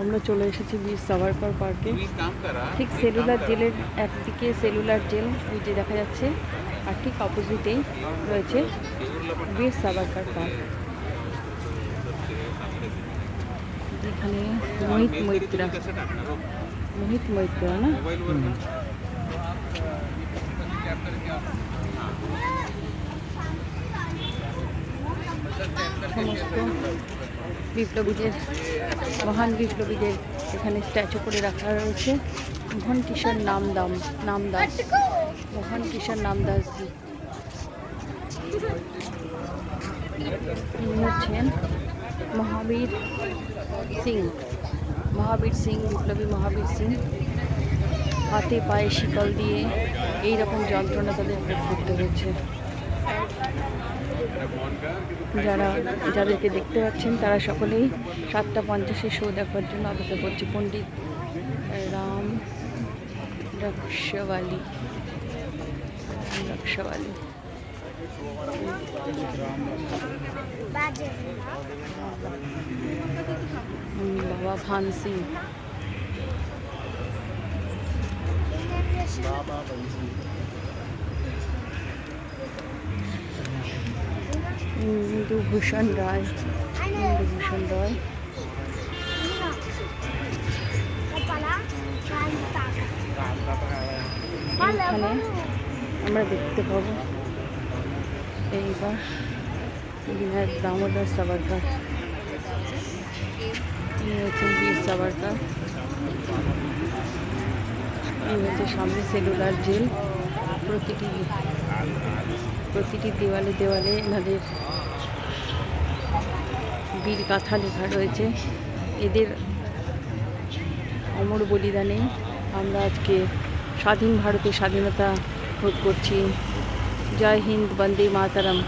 আমরা চলে এসেছি বীর সাভারকর পার্কে। ঠিক সেলুলার জেলের একদিকে সেলুলার জেল ওই যে দেখা যাচ্ছে আর ঠিক অপোজিটেই রয়েছে বীর সাভারকর পার্ক। এখানে মোহিত মৈত্রা মোহিত মৈত্রা না? সমস্ত বিপ্লবীদের, মহান বিপ্লবীদের এখানে স্ট্যাচু করে রাখা রয়েছে মোহন কিশোর নামদাম, নামদাস, মোহন কিশোর নামদাসজি তিনি হচ্ছেন মহাবীর সিং মহাবীর সিং, বিপ্লবী মহাবীর সিং। হাতে পায়ে শিকল দিয়ে এই রকম যন্ত্রণা তাদের ভোগ করতে হয়েছে। যারা যাদেরকে দেখতে পাচ্ছেন, তারা সকলেই সাতটা পঞ্চাশে শো দেখার জন্য অপেক্ষা করছে। পণ্ডিত রাম রক্ষাওয়ালি রক্ষাওয়ালি বাবা ভান সিং ইন্দুভূষণ রায় ইন্দুভূষণ রায়। এইখানে আমরা দেখতে পাবো এইবার বিনায়ক দামোদর সাভারকার। তিনি হচ্ছেন বীর সাভারকার। এই হচ্ছে সামনে সেলুলার জেল। প্রতিটি প্রতিটি দেওয়ালে দেওয়ালে এনাদের বীর গাথা লেখা রয়েছে। এদের অমর বলিদানে আমরা আজকে স্বাধীন ভারতের স্বাধীনতা ভোগ করছি। জয় হিন্দ, বন্দে মাতারাম।